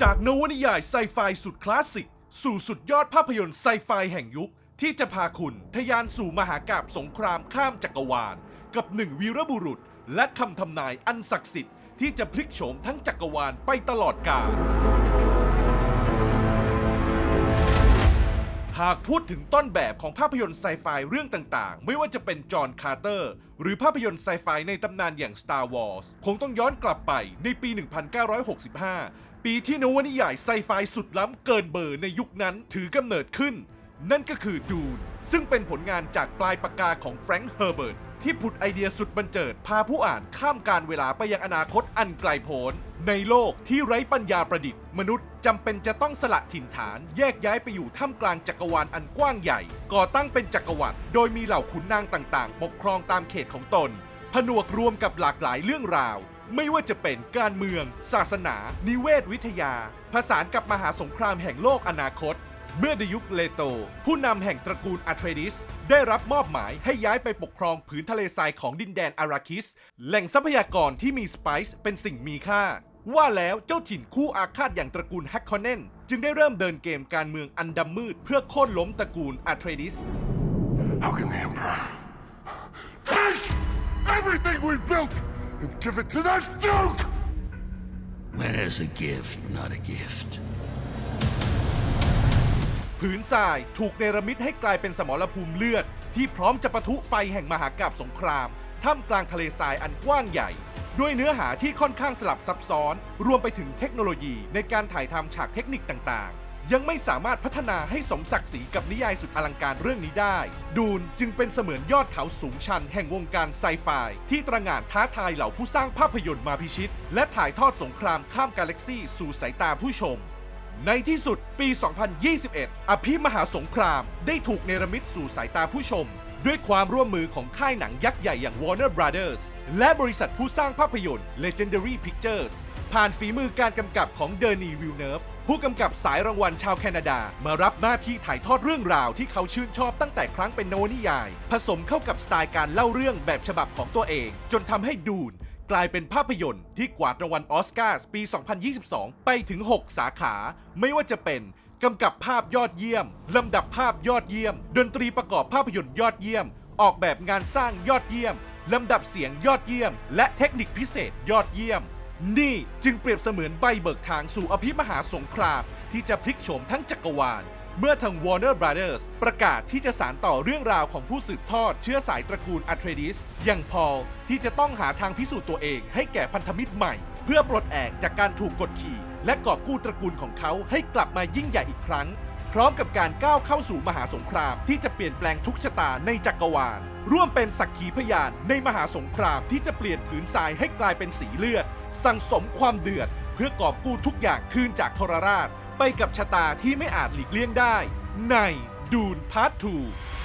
จากนวนิยายไซไฟสุดคลาสสิก สู่สุดยอดภาพยนตร์ไซไฟแห่งยุค ที่จะพาคุณทะยานสู่มหากาบสงครามข้ามจักรวาล กับหนึ่งวีรบุรุษ และคำทำนายอันศักดิ์สิทธิ์ที่จะพลิกโฉมทั้งจักรวาลไปตลอดกาลหากพูดถึงต้นแบบของภาพยนตร์ไซไฟเรื่องต่างๆ ไม่ว่าจะเป็นจอห์นคาร์เตอร์ หรือภาพยนตร์ไซไฟในตำนานอย่าง Star Wars คงต้องย้อนกลับไปในปี 1965 ปีที่นวนิยายไซไฟสุดล้ำเกินเบอร์ในยุคนั้นถือกำเนิดขึ้น นั่นก็คือดูน ซึ่งเป็นผลงานจากปลายปากกาของแฟรงค์เฮอร์เบิร์ตที่ผุดไอเดียสุดบันเจิด พาผู้อ่านข้ามการเวลาไปยังอนาคตอันไกลโพ้น ในโลกที่ไร้ปัญญาประดิษฐ์ มนุษย์จำเป็นจะต้องสละถิ่นฐาน แยกย้ายไปอยู่ท่ามกลางจักรวาลอันกว้างใหญ่ ก่อตั้งเป็นจักรวรรดิโดยมีเหล่าขุนนางต่างๆ ปกครองตามเขตของตน ผนวกรวมกับหลากหลายเรื่องราว ไม่ว่าจะเป็นการเมือง ศาสนา นิเวศวิทยา ผสานกับมหาสงครามแห่งโลกอนาคต เมื่อในยุคเลโต ผู้นำแห่งตระกูลอาเทรดิส ได้รับมอบหมายให้ย้ายไปปกครองผืนทะเลทรายของดินแดนอาราคิส แหล่งทรัพยากรที่มีสไปซ์เป็นสิ่งมีค่า ว่าแล้วเจ้าถิ่นคู่อาฆาตอย่างตระกูลแฮกคอนเนนจึงได้เริ่มเดินเกมการเมืองอันดำมืด เพื่อโค่นล้มตระกูลอาเทรดิส How can the Emperor give it to that Duke? When is a gift not a gift? ผืนทรายถูกเนรมิตให้กลายเป็นสมรภูมิเลือด ที่พร้อมจะปะทุไฟแห่งมหากาบสงคราม ท่ามกลางทะเลทรายอันกว้างใหญ่ ด้วยเนื้อหาที่ค่อนข้างสลับซับซ้อน รวมไปถึงเทคโนโลยีในการถ่ายทำฉากเทคนิคต่างๆ ยังไม่สามารถพัฒนาให้สมศักดิ์ศรีกับนิยายสุดอลังการเรื่องนี้ได้ ดูนจึงเป็นเสมือนยอดเขาสูงชันแห่งวงการไซไฟที่ตระหง่านท้าทายเหล่าผู้สร้างภาพยนตร์มาพิชิต และถ่ายทอดสงครามข้ามกาแล็กซี่สู่สายตาผู้ชม ในที่สุดปี 2021 อภิมหาสงครามได้ถูกเนรมิตสู่สายตาผู้ชม ด้วยความร่วมมือของค่ายหนังยักษ์ใหญ่อย่าง Warner Brothers และบริษัทผู้สร้างภาพยนตร์ Legendary Pictures ผ่านฝีมือการกำกับของเดอร์นีวิลเนฟผู้กำกับสายรางวัลชาวแคนาดา มารับหน้าที่ถ่ายทอดเรื่องราวที่เขาชื่นชอบตั้งแต่ครั้งเป็นนวนิยาย ผสมเข้ากับสไตล์การเล่าเรื่องแบบฉบับของตัวเอง จนทำให้ดูนกลายเป็นภาพยนตร์ที่กวาดรางวัลออสการ์ปี 2022 ไปถึง 6 สาขา ไม่ว่าจะเป็นกำกับภาพยอดเยี่ยม ลำดับภาพยอดเยี่ยม ดนตรีประกอบภาพยนตร์ยอดเยี่ยม ออกแบบงานสร้างยอดเยี่ยม ลำดับเสียงยอดเยี่ยม และเทคนิคพิเศษยอดเยี่ยม นี่จึงเปรียบเสมือนใบเบิกทางสู่อภิมหาสงครามที่จะพลิกโฉมทั้งจักรวาล เมื่อทาง Warner Brothers ประกาศที่จะสานต่อเรื่องราวของผู้สืบทอดเชื้อสายตระกูลอาเทรดิส อย่างพอลที่จะต้องหาทางพิสูจน์ตัวเองให้แก่พันธมิตรใหม่ เพื่อปลดแอกจากการถูกกดขี่ และกอบกู้ตระกูลของเขาให้กลับมายิ่งใหญ่อีกครั้ง พร้อมกับการก้าวเข้าสู่มหาสงครามที่จะเปลี่ยนแปลงทุกชะตาในจักรวาล ร่วมเป็นสักขีพยานในมหาสงครามที่จะเปลี่ยนผืนทรายให้กลายเป็นสีเลือด สั่งสมความเดือด เพื่อกอบกู้ทุกอย่างคืนจากทรราช ไปกับชะตาที่ไม่อาจหลีกเลี่ยงได้ ในดูนพาร์ท2